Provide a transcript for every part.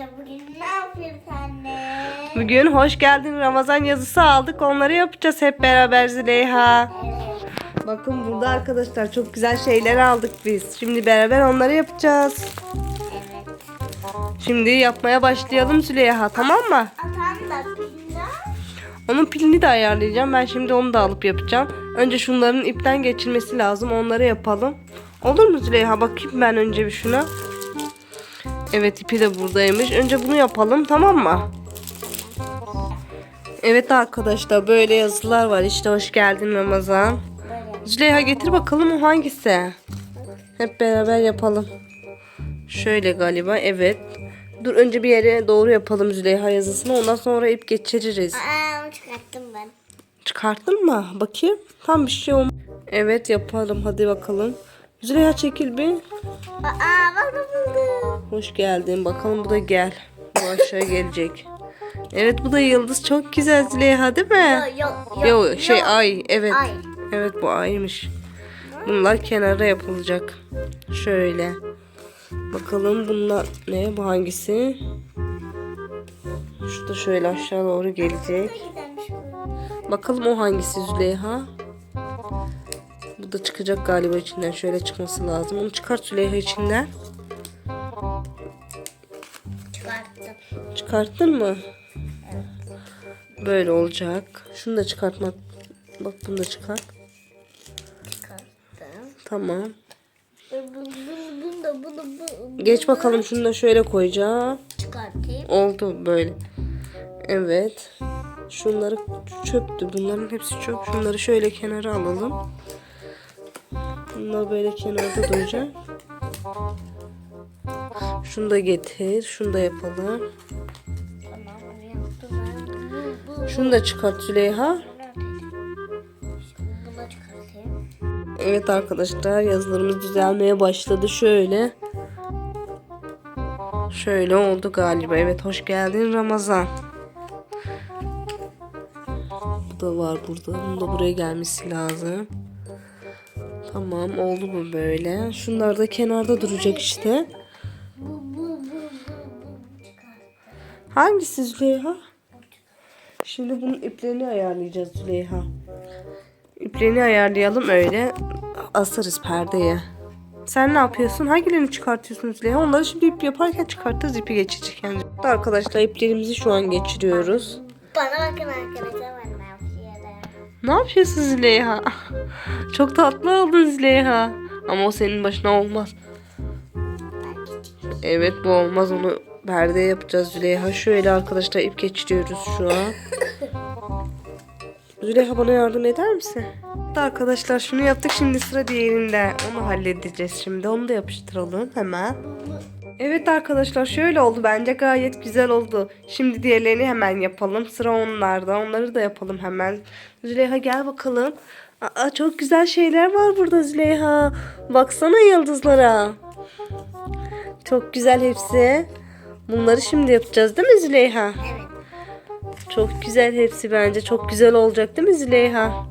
Bugün ne yapıyoruz anne? Bugün hoş geldin Ramazan yazısı aldık. Onları yapacağız hep beraber Züleyha. Bakın burada arkadaşlar çok güzel şeyler aldık biz. Şimdi beraber onları yapacağız. Evet. Şimdi yapmaya başlayalım Züleyha tamam mı? Atan da pizza. Onun pilini de ayarlayacağım. Ben şimdi onu da alıp yapacağım. Önce şunların ipten geçirmesi lazım. Onları yapalım. Olur mu Züleyha? Bakayım ben önce bir şuna. Evet ipi de buradaymış. Önce bunu yapalım tamam mı? Evet arkadaşlar böyle yazılar var. İşte hoş geldin Ramazan. Züleyha getir bakalım o hangisi? Hep beraber yapalım. Şöyle galiba evet. Dur önce bir yere doğru yapalım Züleyha yazısını. Ondan sonra ip geçiririz. Aa çıkarttım ben. Çıkarttın mı? Bakayım. Tam bir şey olmadı. Evet yapalım. Hadi bakalım. Züleyha çekil bir. Aa bak buldum. Hoş geldin. Bakalım bu da gel. Bu aşağı gelecek. Evet bu da yıldız. Çok güzel Züleyha değil mi? Yok yok Yo şey ay. Evet. Ay. Evet bu aymış. Bunlar kenara yapılacak. Şöyle. Bakalım bunlar ne? Bu hangisi? Şu da şöyle aşağı doğru gelecek. Bakalım o hangisi Züleyha? Bu da çıkacak galiba içinden. Şöyle çıkması lazım. Onu çıkart Züleyha içinden. Çıkarttın mı? Böyle olacak. Şunu da çıkartmak. Bak bunu da çıkart. Çıkarttım. Tamam. Bunu, bunu, bunu, bunu Geç bakalım şunu da şöyle koyacağım. çıkartayım. Oldu böyle. Evet. Şunları çöptü. Bunların hepsi çöp. Şunları şöyle kenara alalım. Bunlar böyle kenarda duracak. Şunu da getir. Şunu da yapalım. Şunu da çıkart Züleyha. Evet arkadaşlar yazılarımız düzelmeye başladı. Şöyle. Şöyle oldu galiba. Evet hoş geldin Ramazan. Bu da var burada. Bunun da buraya gelmesi lazım. Tamam oldu bu böyle. Şunlar da kenarda duracak işte. Hangisi Züleyha? Şimdi bunun iplerini ayarlayacağız Züleyha. İplerini ayarlayalım öyle asarız perdeye. Sen ne yapıyorsun? Hangilerini çıkartıyorsun Züleyha? Onları şimdi ip yaparken çıkartırız ipi geçecek yani. Arkadaşlar iplerimizi şu an geçiriyoruz. Bana bakın arkadaşlar ben ne yapıyorum. Ne yapıyorsun Züleyha? Çok tatlı oldun Züleyha. Ama o senin başına olmaz. Evet bu olmaz onu perdeye yapacağız Züleyha. Şöyle arkadaşlar ip geçiriyoruz şu an. Züleyha bana yardım eder misin? Arkadaşlar şunu yaptık şimdi sıra diğerinde. Onu halledeceğiz şimdi. Onu da yapıştıralım hemen. Evet arkadaşlar şöyle oldu bence gayet güzel oldu. Şimdi diğerlerini hemen yapalım. Sıra onlarda. Onları da yapalım hemen. Züleyha gel bakalım. Aa, çok güzel şeyler var burada Züleyha. Baksana yıldızlara. Çok güzel hepsi. Bunları şimdi yapacağız değil mi Züleyha? Evet. Çok güzel hepsi bence. Çok güzel olacak değil mi Züleyha?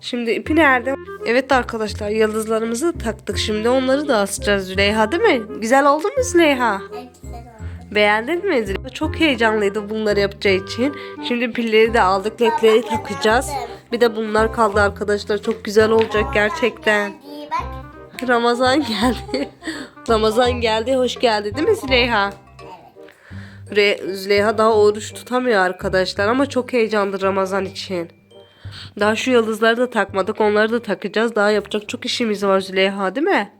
Şimdi ipi nerede? Evet arkadaşlar yıldızlarımızı taktık. Şimdi onları da asacağız Züleyha değil mi? Güzel oldu mu Züleyha? Evet güzel oldu. Beğendin mi Züleyha? Çok heyecanlıydı bunları yapacağı için. Şimdi pilleri de aldık. Ledleri takacağız. Bir de bunlar kaldı arkadaşlar. Çok güzel olacak gerçekten. Ramazan geldi. Ramazan geldi. Hoş geldi değil mi Züleyha? Züleyha daha oruç tutamıyor arkadaşlar ama çok heyecanlı Ramazan için. Daha şu yıldızları da takmadık. Onları da takacağız. Daha yapacak çok işimiz var Züleyha değil mi?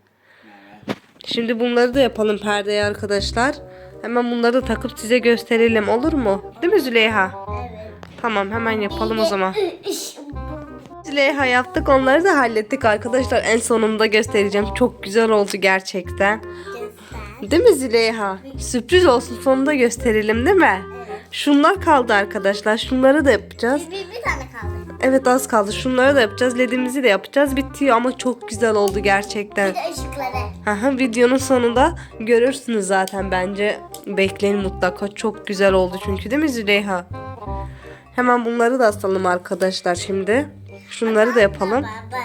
Şimdi bunları da yapalım perdeye arkadaşlar. Hemen bunları da takıp size gösterelim olur mu? Değil mi Züleyha? Evet. Tamam hemen yapalım o zaman. Züleyha yaptık onları da hallettik arkadaşlar. En sonunda göstereceğim. Çok güzel oldu gerçekten. Değil mi Züleyha? Sürpriz olsun sonunda gösterelim değil mi? Evet. Şunlar kaldı arkadaşlar. Şunları da yapacağız. Bir, bir tane kaldı. Evet az kaldı. Şunları da yapacağız. Ledimizi de yapacağız. Bitiyor ama çok güzel oldu gerçekten. Bir de ışıkları. Aha, videonun sonunda görürsünüz zaten bence. Bekleyin mutlaka. Çok güzel oldu çünkü değil mi Züleyha? Hemen bunları da asalım arkadaşlar şimdi. Şunları da yapalım. Baba,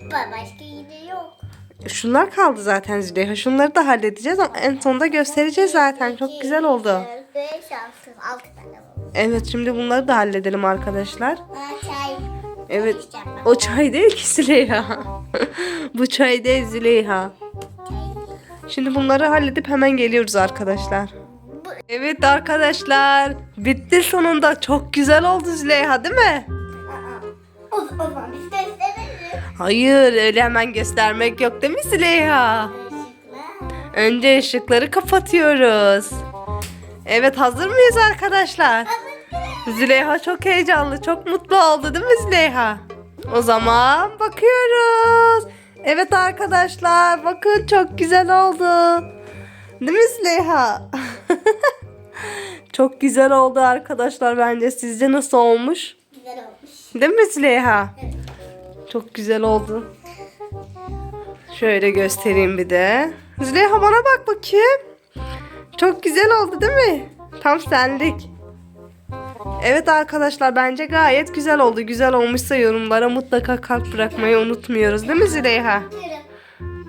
baba, başka yine yok. Şunlar kaldı zaten Züleyha. Şunları da halledeceğiz ama en sonunda göstereceğiz zaten. Çok güzel oldu. 5, 6, 6 tane. Evet şimdi bunları da halledelim arkadaşlar. Çay. Evet. O çay değil ki Züleyha. Bu çay değil Züleyha. Şimdi bunları halledip hemen geliyoruz arkadaşlar. Evet arkadaşlar. Bitti sonunda. Çok güzel oldu Züleyha değil mi? Aa, o, zaman. Hayır öyle hemen göstermek yok değil mi Züleyha? Önce ışıkları kapatıyoruz. Evet hazır mıyız arkadaşlar? Züleyha çok heyecanlı, çok mutlu oldu değil mi Züleyha? O zaman bakıyoruz. Evet arkadaşlar bakın çok güzel oldu. Değil mi Züleyha? çok güzel oldu arkadaşlar bence. Sizce nasıl olmuş? Güzel olmuş. Değil mi Züleyha? Çok güzel oldu. Şöyle göstereyim bir de. Züleyha bana bak bakayım. Çok güzel oldu değil mi? Tam senlik. Evet arkadaşlar bence gayet güzel oldu. Güzel olmuşsa yorumlara mutlaka kalp bırakmayı unutmuyoruz değil mi Züleyha?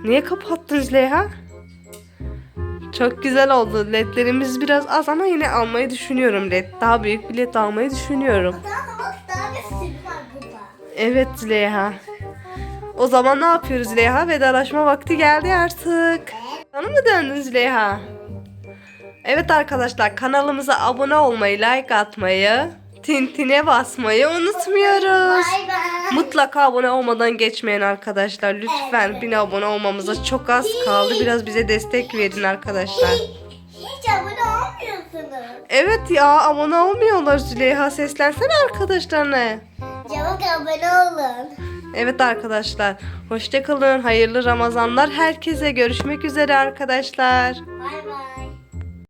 Niye kapattın Züleyha? Çok güzel oldu. Ledlerimiz biraz az ama yine almayı düşünüyorum led. Daha büyük bir led almayı düşünüyorum. Evet Züleyha. O zaman ne yapıyoruz Züleyha? Vedalaşma vakti geldi artık. Sana mı döndün Züleyha? Evet arkadaşlar kanalımıza abone olmayı, like atmayı, tintine basmayı unutmuyoruz. Mutlaka abone olmadan geçmeyin arkadaşlar. Lütfen bin abone olmamıza çok az kaldı. Biraz bize destek verin arkadaşlar. Hiç abone olmuyorsunuz. Evet ya abone olmuyorlar Züleyha. Seslensene arkadaşlarına. Abone olun. Evet arkadaşlar. Hoşçakalın. Hayırlı Ramazanlar. Herkese görüşmek üzere arkadaşlar. Bay bay.